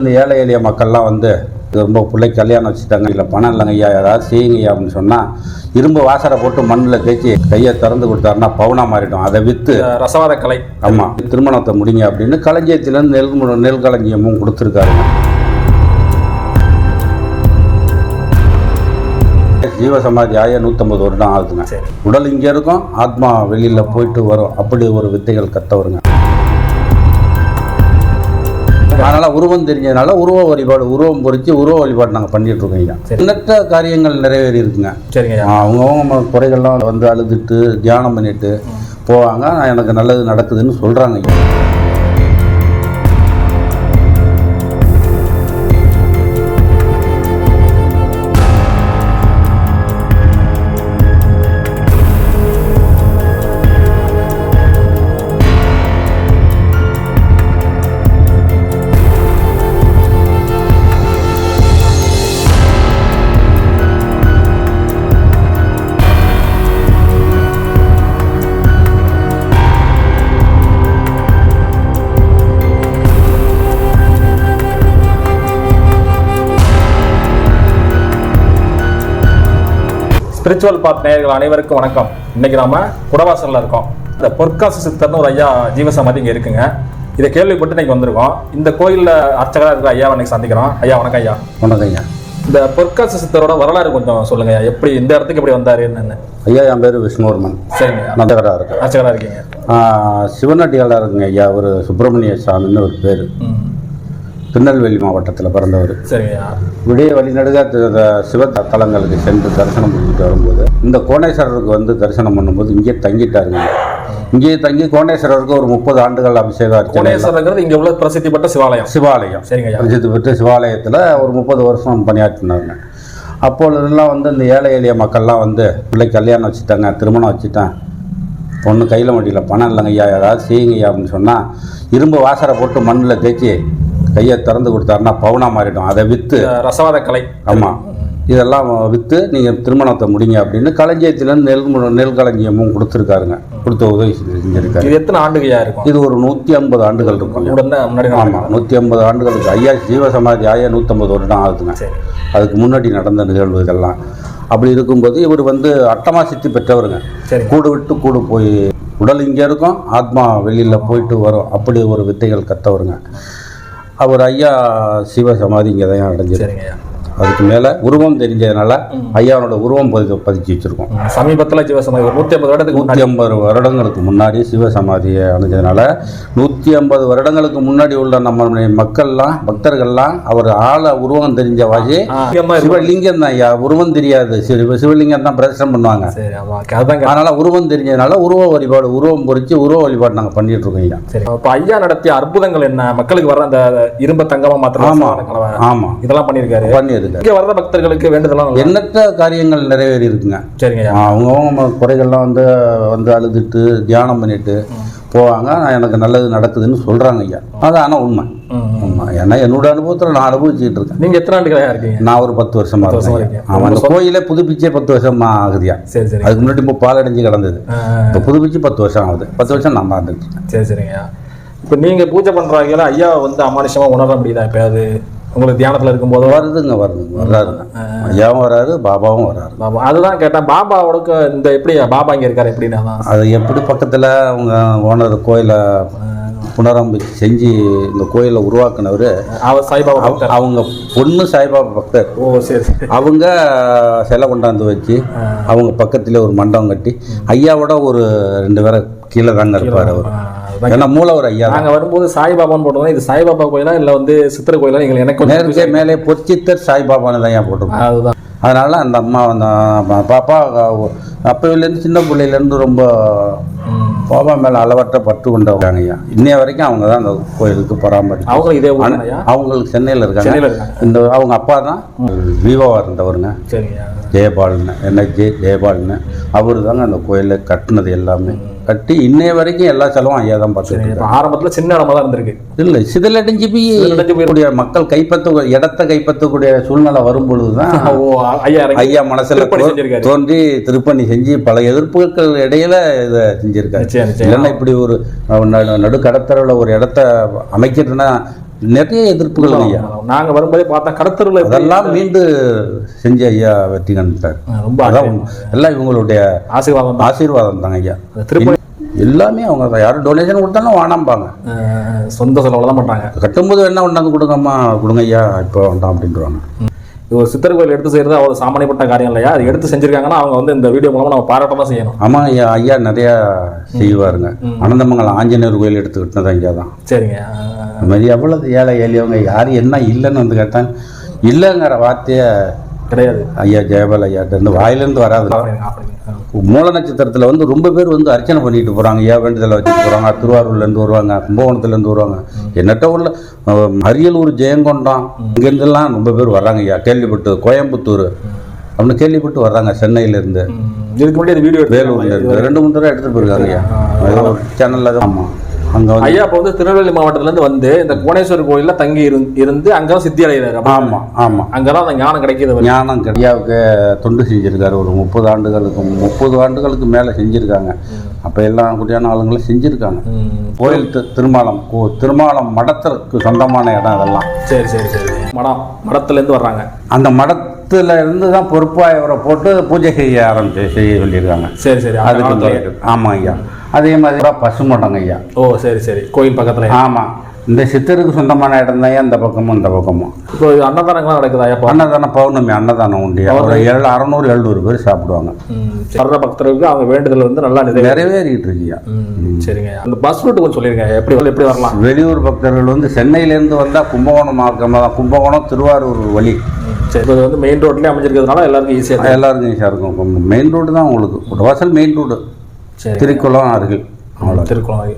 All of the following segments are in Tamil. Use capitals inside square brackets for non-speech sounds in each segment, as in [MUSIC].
இந்த ஏழை எளிய மக்கள்லாம் வந்து ரொம்ப பிள்ளை கல்யாணம் வச்சுட்டாங்க. இல்லை பணம் இல்லைங்க ஐயா ஏதாவது செய்யுங்க ஐயா அப்படின்னு சொன்னால் இரும்பு வாசரை போட்டு மண்ணில் தேய்ச்சி கையை திறந்து கொடுத்தாருன்னா பவுனா மாறிடும். அதை விற்று ரசவாத கலை. ஆமாம் திருமணத்தை முடிங்க அப்படின்னு களஞ்சியத்திலேருந்து நெல் நெல் களஞ்சியமும் கொடுத்துருக்காருங்க ஜீவசமாதி ஆய நூற்றம்பது வருடம் ஆகுதுங்க. உடல் இங்கே இருக்கும் ஆத்மா வெளியில் போயிட்டு வரும். அப்படி ஒரு வித்தைகள் கற்றவருங்க அதனால் உருவம் தெரிஞ்சதுனால உருவ வழிபாடு உருவம் பொறிச்சு உருவ வழிபாடு நாங்கள் பண்ணிட்டு இருக்கோம். எண்ணற்ற காரியங்கள் நிறைவேறி இருக்குங்க. சரிங்க அவங்கவுங்க குறைகள்லாம் வந்து அழுதுட்டு தியானம் பண்ணிட்டு போவாங்க. எனக்கு நல்லது நடக்குதுன்னு சொல்கிறாங்க ஸ்பிரிச்சுவல் பாத் நேயர்கள் அனைவருக்கும் வணக்கம். இன்னைக்கு நாம குடவாசல்ல இருக்கோம். இந்த பொற்காசு சித்தர்னு ஒரு ஐயா ஜீவசமாதி இங்க இருக்குங்க. இதை கேள்விப்பட்டு இன்னைக்கு வந்திருக்கோம். இந்த கோயில்ல அர்ச்சகரா இருக்கிற ஐயாவை இன்னைக்கு சந்திக்கிறோம். ஐயா வணக்கம் ஐயா. வணக்கம் ஐயா. இந்த பொற்காசு சித்தரோட வரலாறு கொஞ்சம் சொல்லுங்க ஐயா. எப்படி இந்த இடத்துக்கு எப்படி வந்தாரு என்னன்னு? ஐயா என் பேர் விஷ்ணுவர்மன் சரிங்க ஐயா. நந்தகராக இருக்கு அர்ச்சகரா இருக்கீங்க. சிவனடியாளாக இருக்குங்க ஐயா. ஒரு சுப்பிரமணிய சாமின்னு ஒரு பேர். திருநெல்வேலி மாவட்டத்தில் பிறந்தவர். விடிய வழிநடுக சிவ தலங்களுக்கு சென்று தரிசனம் பண்ணிட்டு வரும்போது இந்த கோணேஸ்வரருக்கு வந்து தரிசனம் பண்ணும்போது இங்கே தங்கிட்டாருங்க. இங்கேயே தங்கி கோணேஸ்வரருக்கு ஒரு முப்பது ஆண்டுகள் அபிஷேக அர்ச்சனை. கோணேஸ்வரங்கிறது இங்க உள்ள பிரசித்தி பெற்ற சிவாலயம். சிவாலயம். சரிங்க பிரசித்தி பெற்ற சிவாலயத்தில் ஒரு முப்பது வருஷம் பணியாற்றினாருங்க. அப்பொழுதெல்லாம் வந்து இந்த ஏழை எளிய மக்கள்லாம் வந்து பிள்ளை கல்யாணம் வச்சுட்டாங்க திருமணம் வச்சுட்டேன் பொண்ணு கையில் வண்டியில் பணம் இல்லைங்க ஐயா ஏதாவது செய்யுங்க ஐயா அப்படின்னு சொன்னால் இரும்பு வாசரை போட்டு மண்ணில் தேய்ச்சி கையை திறந்து கொடுத்தாருன்னா பவுனா மாறிடும். அதை விற்று ரசவாத கலை. ஆமாம் இதெல்லாம் விற்று நீங்கள் திருமணத்தை முடிங்க அப்படின்னு களஞ்சியத்திலேருந்து நெல் நெல் களஞ்சியமும் கொடுத்துருக்காருங்க. கொடுத்த உதவி செஞ்சு- செஞ்சிருக்காரு. இது எத்தனை ஆண்டுகையா இருக்கும்? இது ஒரு நூற்றி ஐம்பது ஆண்டுகள் முன்னாடி ஆமாம் நூற்றி ஐம்பது ஆண்டுகளுக்கு ஐயா ஜீவசமாதி ஆய நூற்றம்பது வருடம் ஆகுதுங்க. சரி. அதுக்கு முன்னாடி நடந்த நிகழ்வு இதெல்லாம். அப்படி இருக்கும்போது இவர் வந்து அட்டமா சித்தி பெற்றவருங்க. கூடு விட்டு கூடு போய் உடல் இங்கே இருக்கும் ஆத்மா வெளியில் போயிட்டு வரும். அப்படி ஒரு வித்தைகள் கற்றவருங்க அவர் ஐயா சிவ இங்கே தான் அடைஞ்சிருக்கு ஐயா அதுக்கு மேலே உருவம் தெரிஞ்சதுனால ஐயாவோட உருவம் பதி பதிச்சு வச்சுருக்கோம். சமீபத்துல ஜீவசமாதி ஒரு நூத்தி ஐம்பது வருடத்துக்கு நூற்றி ஐம்பது வருடங்களுக்கு முன்னாடி சிவசமாதியை அடைஞ்சதுனால நூற்றி ஐம்பது வருடங்களுக்கு முன்னாடி உள்ள நம்மளுடைய மக்கள்லாம் பக்தர்கள்லாம் அவர் ஆள உருவம் தெரிஞ்ச வாசி. சிவலிங்கம் தான் ஐயா உருவம் தெரியாது. சிவ சிவலிங்கம் தான் பிரதர்ஷனம் பண்ணுவாங்க. அதனால உருவம் தெரிஞ்சதுனால உருவ வழிபாடு உருவம் பொறிச்சு உருவ வழிபாடு நாங்கள் பண்ணிட்டு இருக்கோம் ஐயா. சரி இப்ப ஐயா நடத்திய அற்புதங்கள் என்ன? மக்களுக்கு வர்ற அந்த இரும்ப தங்கமா மாத்திரம் ஆமா கலவை ஆமாம் இதெல்லாம் பண்ணியிருக்காரு பண்ணியிருக்காரு இங்க வர்ற பக்தர்களுக்கு வேண்டுதலாம் எண்ணற்ற காரியங்கள் நிறைவேறி இருக்குங்க. சரிங்க. அவங்கவுங்க குறைகள்லாம் வந்து வந்து அழுதுட்டு தியானம் பண்ணிட்டு போவாங்க. நான் எனக்கு நல்லது நடக்குதுன்னு சொல்கிறாங்க ஐயா. அது ஆனால் உண்மை. உண்மை ஏன்னா என்னோட அனுபவத்தில் நான் அனுபவிச்சுட்டு இருக்கேன். நீங்க எத்தனை ஆண்டுகளா இருக்கீங்க? நான் ஒரு பத்து வருஷமா இருக்கேன். ஆமாம் அந்த கோயிலே புதுப்பிச்சே பத்து வருஷம் ஆகுதியா சரி சரி. அதுக்கு முன்னாடி இப்போ பாலடைஞ்சு கிடந்தது. இப்போ புதுப்பிச்சு பத்து வருஷம் ஆகுது. பத்து வருஷம் நான் பார்த்துட்டு இருக்கேன். சரி சரிங்க இப்ப நீங்க பூஜை பண்றாங்க ஐயா வந்து அமானுஷமா உணர முடியுதா எப்பயாவது? உங்களுக்கு தியானத்துல இருக்கும்போது வருதுங்க வருதுங்க வர்றாருங்க ஐயாவும் வராரு பாபாவும் வராரு பாபா அதுதான் கேட்டேன். பாபாவோட இந்த எப்படி பாபா இங்க இருக்காரு எப்படின்னு அது எப்படி பக்கத்தில் அவங்க ஓனர் கோயிலை புனரமைச்சு செஞ்சு இந்த கோயிலை உருவாக்குனவர் அவர் சாய்பாபா. அவங்க பொண்ணு சாய்பாபா பக்தர். ஓ சரி அவங்க சிலை கொண்டாந்து வச்சு அவங்க பக்கத்துல ஒரு மண்டபம் கட்டி ஐயாவோட ஒரு ரெண்டு பேரை கீழே தாங்க இருப்பார் அவர். ஏன்னா மூலவர் ஐயா தான். நாங்க வரும்போது சாய்பாபான்னு போட்டோம் இது சாய்பாபா கோயிலா இல்ல வந்து சித்திர கோயிலா எங்களுக்கு எனக்கு நேருக்கே மேலே பொற்சித்தர் சாய்பாபான்னு தான் போட்டிருக்கோம். அதுதான். அதனால அந்த அம்மா அந்த பாப்பா அப்போலேருந்து சின்ன பிள்ளையிலேருந்து ரொம்ப. பாபா மேலே அளவற்ற பற்று கொண்டவங்க ஐயா. இன்னைய வரைக்கும் அவங்க தான் அந்த கோயிலுக்கு பராமரிச்சு அவங்களும் இதே அவங்களுக்கு சென்னையில் இருக்காங்க. இந்த அவங்க அப்பா தான் விவோவாக இருந்தவருங்க. ஜெயபாலன் என்எஸ்ஜே ஜெயபாலன். அவர் தாங்க அந்த கோயிலை கட்டினது எல்லாமே. கட்டி இன்னைய வரைக்கும் எல்லா செலவும் ஐயா தான் இப்ப ஆரம்பத்துல சின்ன இடமா தான் இருந்திருக்கு. இல்லை சிதிலடைஞ்சு போய் மக்கள் கைப்பற்ற இடத்த கைப்பற்றக்கூடிய சூழ்நிலை வரும்பொழுது தான் [LAUGHS] ஐயா மனசுல. தோன்றி திருப்பணி செஞ்சு பல எதிர்ப்புகள் இடையில இதை செஞ்சிருக்காரு. இல்லைன்னா இப்படி ஒரு நடு- நடு கடத்தரவில் ஒரு இடத்த அமைக்கிறதுனா நிறைய எதிர்ப்புகள் ஐயா. நாங்க வரும்போதே பார்த்தா கடத்தருவில் அதெல்லாம் மீண்டு செஞ்ச ஐயா வெற்றி கண்டுட்டார் ரொம்ப அதான். எல்லாம் இவங்களுடைய ஆசீர்வாதம் ஆசீர்வாதம் தாங்க ஐயா. திருப்பதி எல்லாமே அவங்க தான். யாரும் டொனேஷன் கொடுத்தாலும் வேணாம்பாங்க. சொந்த செலவில் தான் பண்றாங்க. கட்டும்போது என்ன கொண்டாந்து கொடுங்கம்மா கொடுங்க ஐயா இப்போ வேண்டாம் அப்படின்றாங்க. இது ஒரு சித்தர் கோயில் எடுத்து செய்யறது அவ்வளவு சாமானியப்பட்ட காரியம் இல்லையா? அது எடுத்து செஞ்சிருக்காங்கன்னா அவங்க வந்து இந்த வீடியோ மூலமா நம்ம பாராட்ட தான் செய்யணும். ஆமாம் ஐயா ஐயா நிறையா செய்வாருங்க. அனந்தமங்கலம் ஆஞ்சநேயர் கோயில் எடுத்துக்கிட்டது ஐயா தான். சரிங்க. அது மாதிரி எவ்வளவு ஏழை எளியவங்க யார் என்ன இல்லைன்னு வந்து கேட்டாங்க இல்லைங்கிற வார்த்தையை கிடையாது. ஐயா ஜெயபால் ஐயாட்ட இருந்து வாயிலேருந்து வராது. மூல நட்சத்திரத்தில் வந்து ரொம்ப பேர் வந்து அர்ச்சனை பண்ணிட்டு போகிறாங்க ஐயா வேண்டுதலை வச்சுட்டு போகிறாங்க திருவாரூர்லேருந்து வருவாங்க கும்பகோணத்துலேருந்து வருவாங்க. என்னட்ட ஊரில் அரியலூர் ஜெயங்கொண்டம் இங்கேருந்துலாம் ரொம்ப பேர் வர்றாங்க. ஐயா கேள்விப்பட்டு கோயம்புத்தூர் அப்படின்னு கேள்விப்பட்டு வர்றாங்க சென்னையிலேருந்து. இதுக்கு முன்னாடி வீடியோ வேலூர்ல இருந்து. ரெண்டு மூணு தடவை எடுத்துகிட்டு போயிருக்காங்க ஐயா. சேனலில் தான். ஆமாம் அங்கே வந்து ஐயா இப்போ வந்து திருநெல்வேலி மாவட்டத்துல இருந்து வந்து இந்த கோணேஸ்வரர் கோயில்ல தங்கி இருந்து இருந்து அங்கதான் சித்தி அடைகிறாரு. அப்ப ஆமாம் ஆமாம் அங்கதான் அந்த ஞானம் கிடைக்கிறது ஞானம் ஐயாவுக்கு தொண்டு செஞ்சுருக்காரு ஒரு முப்பது ஆண்டுகளுக்கு முப்பது ஆண்டுகளுக்கு மேலே செஞ்சுருக்காங்க. அப்போ எல்லாம் குட்டியான ஆளுங்களும் செஞ்சுருக்காங்க. கோயில் திருமாலம் கோ திருமாலம் மடத்திற்கு சொந்தமான இடம் அதெல்லாம். சரி சரி சரி. மடம் மடத்துல இருந்து வர்றாங்க. அந்த மடத்துல இருந்து தான் பொறுப்பாக இவரை போட்டு பூஜை செய்ய ஆரம்பிச்சு செய்ய சொல்லியிருக்காங்க. சரி சரி. அதுக்கு. ஆமாம் ஐயா. அதே மாதிரி பசுமடம் ஐயா. ஓ சரி சரி. கோயில் பக்கத்துல. ஆமாம் இந்த சித்தருக்கு சொந்தமான இடம் தான் இந்த பக்கமும் இந்த பக்கமும். இப்போ இது அன்னதானங்கள்லாம் நடக்குதா இப்போ? அன்னதானம் பௌர்ணமி அன்னதானம் உண்டு. ஒரு ஏழு அறநூறு எழுநூறு பேர் சாப்பிடுவாங்க. ம், சரி. வர்ற பக்தர்களுக்கு அவங்க வேண்டுதல் வந்து நல்லா நிறைவே நிறைவேறிட்டு இருக்கியா ம், சரிங்க அந்த பஸ் ரூட் கொஞ்சம் சொல்லிருங்க எப்படி எப்படி வரலாம்? வெளியூர் பக்தர்கள் வந்து சென்னையிலேருந்து வந்தால் கும்பகோணம் மார்க்கமாக தான். கும்பகோணம் திருவாரூர் வழி. சரி. இது வந்து மெயின் ரோட்லயே அமைஞ்சிருக்கிறதுனால எல்லாருக்கும் ஈஸியாக எல்லாருக்கும் ஈஸியாக இருக்கும். மெயின் ரோடு தான் உங்களுக்கு. ஒரு வாசல் மெயின் ரோடு சரி. திருக்குளம் அருகில் அவ்வளோ திருக்குளம்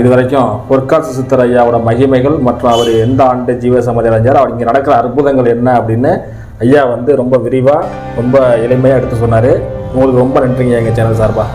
இது வரைக்கும் பொற்காசு சித்தர் ஐயாவோட மகிமைகள் மற்றும் அவர் எந்த ஆண்டு ஜீவசமதி அடைஞ்சார் அவர் இங்கே நடக்கிற அற்புதங்கள் என்ன அப்படின்னு ஐயா வந்து ரொம்ப விரிவாக ரொம்ப எளிமையாக எடுத்து சொன்னார். உங்களுக்கு ரொம்ப நன்றிங்க எங்கள் சேனல் சார்பாக